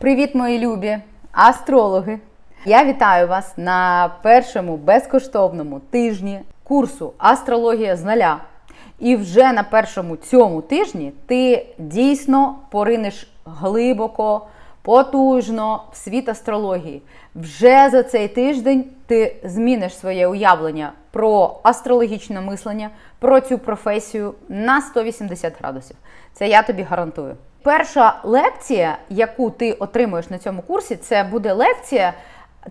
Привіт, мої любі астрологи! Я вітаю вас на першому безкоштовному тижні курсу Астрологія з нуля. І вже на першому цьому тижні ти дійсно поринеш глибоко, потужно в світ астрології. Вже за цей тиждень ти зміниш своє уявлення про астрологічне мислення, про цю професію на 180 градусів. Це я тобі гарантую. Перша лекція, яку ти отримуєш на цьому курсі, це буде лекція,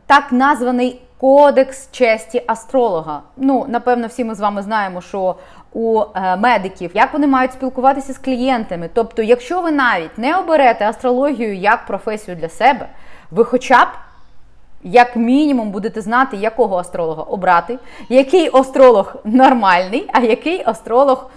так названий Кодекс честі астролога. Ну, напевно, всі ми з вами знаємо, що у е, медиків як вони мають спілкуватися з клієнтами. Тобто, якщо ви навіть не оберете астрологію як професію для себе, ви хоча б як мінімум будете знати, якого астролога обрати, який астролог нормальний, а який астролог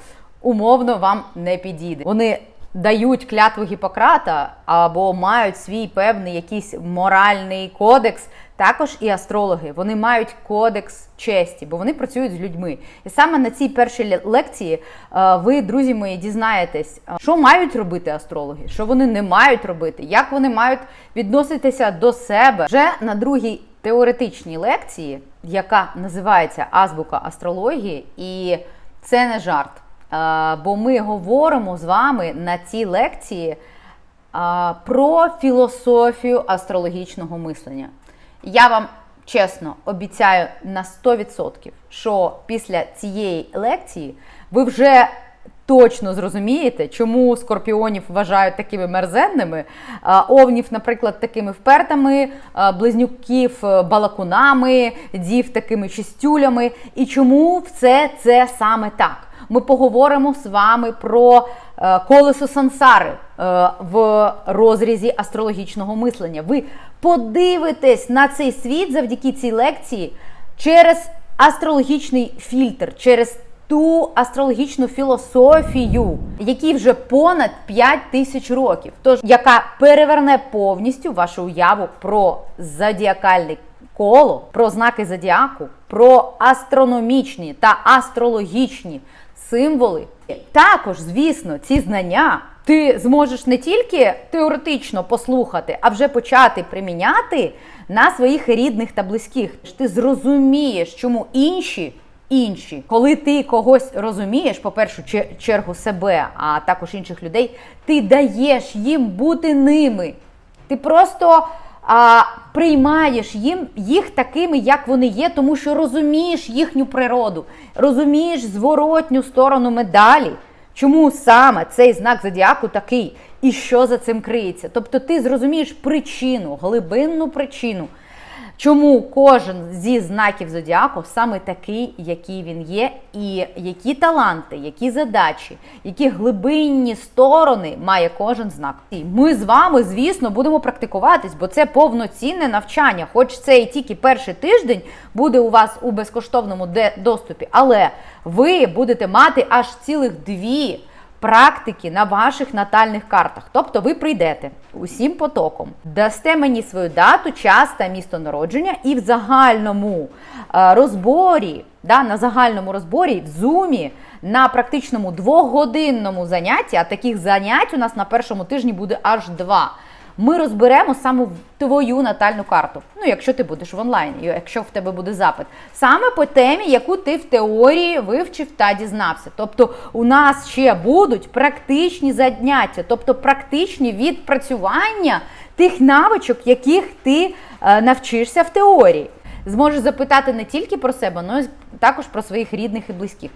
умовно вам не підійде. Вони дають клятву Гіппократа або мають свій певний якийсь моральний кодекс. Також і астрологи вони мають кодекс честі, бо вони працюють з людьми. І саме на цій першій лекції е, ви, друзі мої, дізнаєтесь, е, що мають робити астрологи, що вони не мають робити, як вони мають відноситися до себе. Вже на другій теоретичній лекції, яка називається Азбука астрології, і це не жарт. Е, Бо ми говоримо з вами на цій лекції про філософію астрологічного мислення. Я вам чесно обіцяю на 100%, що після цієї лекції ви вже точно зрозумієте, чому скорпіонів вважають такими мерзенними, овнів, наприклад, такими впертами, близнюків е, балакунами, дів такими чистюлями, і чому все це саме так. Ми поговоримо з вами про е, колесо сансари е, в розрізі астрологічного мислення. Ви подивитесь на цей світ завдяки цій лекції через астрологічний фільтр, через ту астрологічну філософію, якій вже понад 5 тисяч років, тож яка переверне повністю вашу уяву про зодіакальний коло, про знаки зодіаку, про астрономічні та астрологічні символи. Також, звісно, ці знання ти зможеш не тільки теоретично послухати, а вже почати приміняти на своїх рідних та близьких. Ти зрозумієш, чому інші. Інші, коли ти когось розумієш, по першу чергу себе, а також інших людей, ти даєш їм бути ними. Ти просто а, приймаєш їм їх такими, як вони є, тому що розумієш їхню природу, розумієш зворотню сторону медалі. Чому саме цей знак зодіаку такий і що за цим криється? Тобто ти зрозумієш причину, глибинну причину, чому кожен зі знаків зодіаку саме такий, який він є, і які таланти, які задачі, які глибинні сторони має кожен знак. І ми з вами, звісно, будемо практикуватись, бо це повноцінне навчання. Хоч це і тільки перший тиждень буде у вас у безкоштовному доступі, але ви будете мати аж цілих дві практики на ваших натальних картах. Тобто ви прийдете усім потоком, дасте мені свою дату, час та місто народження, і в загальному е, розборі, да, на загальному розборі в зумі. На практичному двогодинному занятті, а таких занять у нас на першому тижні буде аж два ми розберемо саме твою натальну карту. Ну, якщо ти будеш в онлайні, якщо в тебе буде запит, саме по темі, яку ти в теорії вивчив та дізнався. Тобто у нас ще будуть практичні заняття, тобто практичні відпрацювання тих навичок, яких ти е, навчишся в теорії. Зможеш запитати не тільки про себе, але й також про своїх рідних і близьких.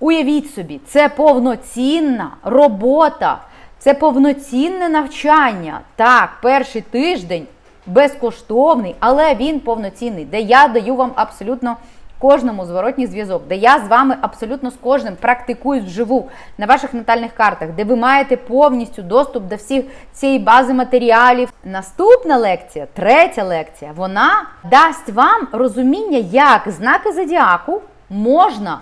Уявіть собі, це повноцінна робота. Це повноцінне навчання. Так, перший тиждень безкоштовний, але він повноцінний, де я даю вам абсолютно кожному зворотній зв'язок, де я з вами абсолютно з кожним практикуюсь вживу на ваших натальних картах, де ви маєте повністю доступ до всіх цієї бази матеріалів. Наступна лекція, третя лекція, вона дасть вам розуміння, як знаки зодіаку можна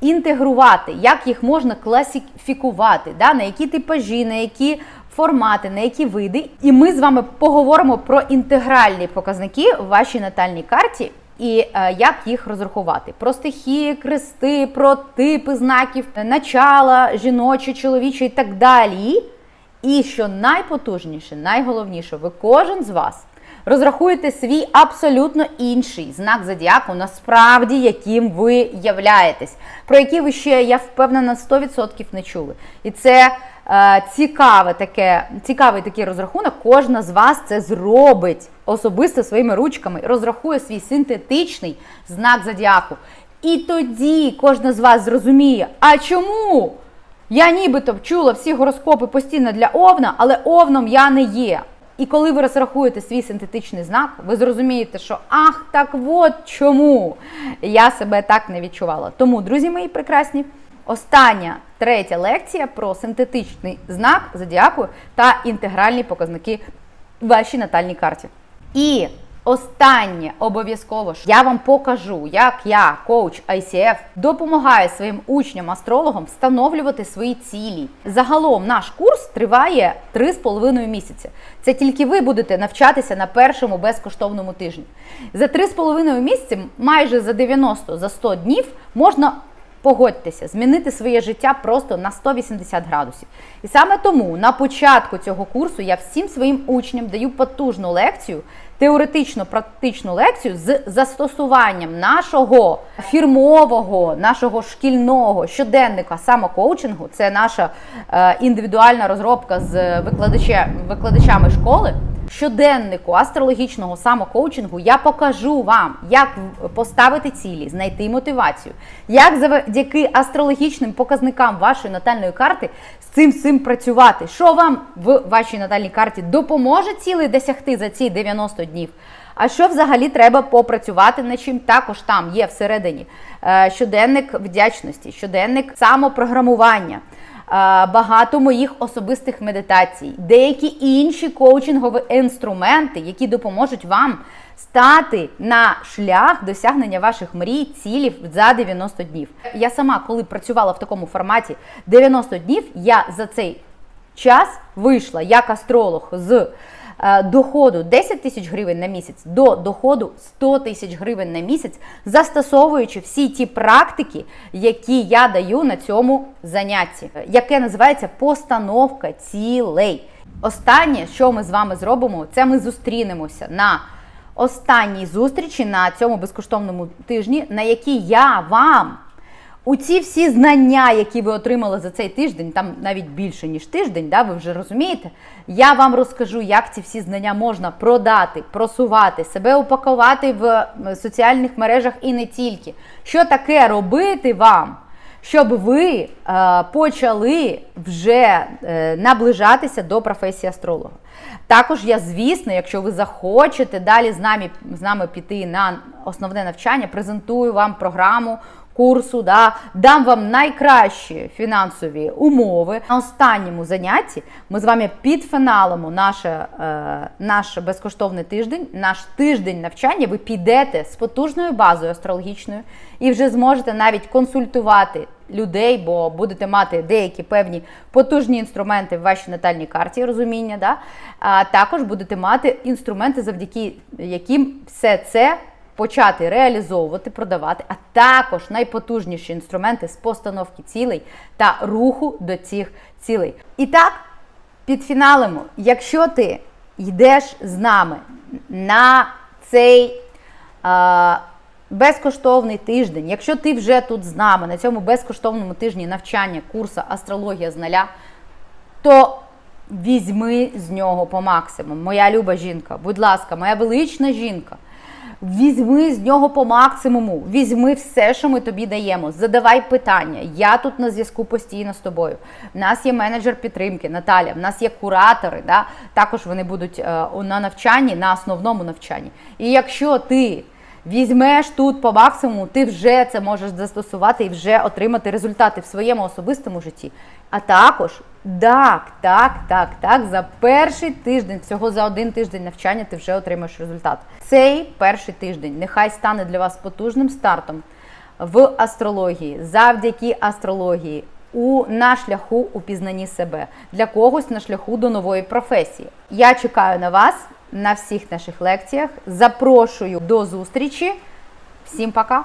інтегрувати, як їх можна класифікувати, да, на які типажі, на які формати, на які види. І ми з вами поговоримо про інтегральні показники в вашій натальній карті. І е, як їх розрахувати? Про стихії, крести, про типи знаків, начала, жіночі, чоловічі і так далі. І що найпотужніше, найголовніше, ви кожен з вас розрахуєте свій абсолютно інший знак зодіаку, насправді яким ви являєтесь, про який ви ще, я впевнена, 100% не чули. І це е, цікаве таке, цікавий такий розрахунок. Кожна з вас це зробить особисто своїми ручками, розрахує свій синтетичний знак зодіаку. І тоді кожна з вас зрозуміє, а чому? Я нібито чула всі гороскопи постійно для овна, але овном я не є. І коли ви розрахуєте свій синтетичний знак, ви зрозумієте, що ах, так от чому я себе так не відчувала. Тому, друзі мої прекрасні, остання третя лекція про синтетичний знак зодіаку та інтегральні показники вашій натальній карті. І Останнє обов'язково ж я вам покажу, як я, коуч ICF, допомагаю своїм учням-астрологам встановлювати свої цілі. Загалом наш курс триває 3,5 місяці. Це тільки ви будете навчатися на першому безкоштовному тижні. За 3,5 місяці, майже за 90 за 100 днів, можна Погодьтеся, змінити своє життя просто на 180 градусів. І саме тому на початку цього курсу я всім своїм учням даю потужну лекцію, теоретично практичну лекцію з застосуванням нашого фірмового, нашого шкільного щоденника самокоучингу. Це наша е, індивідуальна розробка з викладача, викладачами школи. Щоденнику астрологічного самокоучингу я покажу вам, як поставити цілі, знайти мотивацію, як завдяки астрологічним показникам вашої натальної карти з цим всім працювати, що вам в вашій натальній карті допоможе цілий досягти за ці 90 днів. А що взагалі треба попрацювати над чим? Також там є всередині е, щоденник вдячності, щоденник самопрограмування багато моїх особистих медитацій, деякі інші коучингові інструменти, які допоможуть вам стати на шлях досягнення ваших мрій, цілів за 90 днів. Я сама, коли працювала в такому форматі 90 днів, я за цей час вийшла як астролог з Е, доходу 10 тисяч гривень на місяць до доходу 100 тисяч гривень на місяць, застосовуючи всі ті практики, які я даю на цьому занятті, яке називається постановка цілей. Останнє, що ми з вами зробимо, це ми зустрінемося на останній зустрічі на цьому безкоштовному тижні, на якій я вам у ці всі знання, які ви отримали за цей тиждень, там навіть більше ніж тиждень, да, ви вже розумієте. Я вам розкажу, як ці всі знання можна продати, просувати, себе упакувати в соціальних мережах і не тільки. Що таке робити вам? Щоб ви е, почали вже е, наближатися до професії астролога. Також я, звісно, якщо ви захочете далі з нами з нами піти на основне навчання, презентую вам програму курсу, да, дам вам найкращі фінансові умови. На останньому занятті ми з вами підфіналимо наше, е, наш безкоштовний тиждень, наш тиждень навчання. Ви підете з потужною базою астрологічною і вже зможете навіть консультувати. Людей, бо будете мати деякі певні потужні інструменти в вашій натальній карті розуміння, да? а також будете мати інструменти, завдяки яким все це почати реалізовувати, продавати, а також найпотужніші інструменти з постановки цілей та руху до цих цілей. І так, підфіналимо, якщо ти йдеш з нами на цей а, безкоштовний тиждень, якщо ти вже тут з нами на цьому безкоштовному тижні навчання курсу Астрологія з нуля, то візьми з нього по максимуму. Моя люба жінка, будь ласка, моя велична жінка. Візьми з нього по максимуму, візьми все, що ми тобі даємо. Задавай питання. Я тут на зв'язку постійно з тобою. У нас є менеджер підтримки, Наталя, в нас є куратори. Да? Також вони будуть е, на навчанні, на основному навчанні. І якщо ти візьмеш тут по максимуму, ти вже це можеш застосувати і вже отримати результати в своєму особистому житті. А також так, так, так, так, за перший тиждень, всього за один тиждень навчання ти вже отримаєш результат. Цей перший тиждень нехай стане для вас потужним стартом в астрології, завдяки астрології. У на шляху у пізнанні себе для когось на шляху до нової професії. Я чекаю на вас на всіх наших лекціях. Запрошую до зустрічі. Всім пока!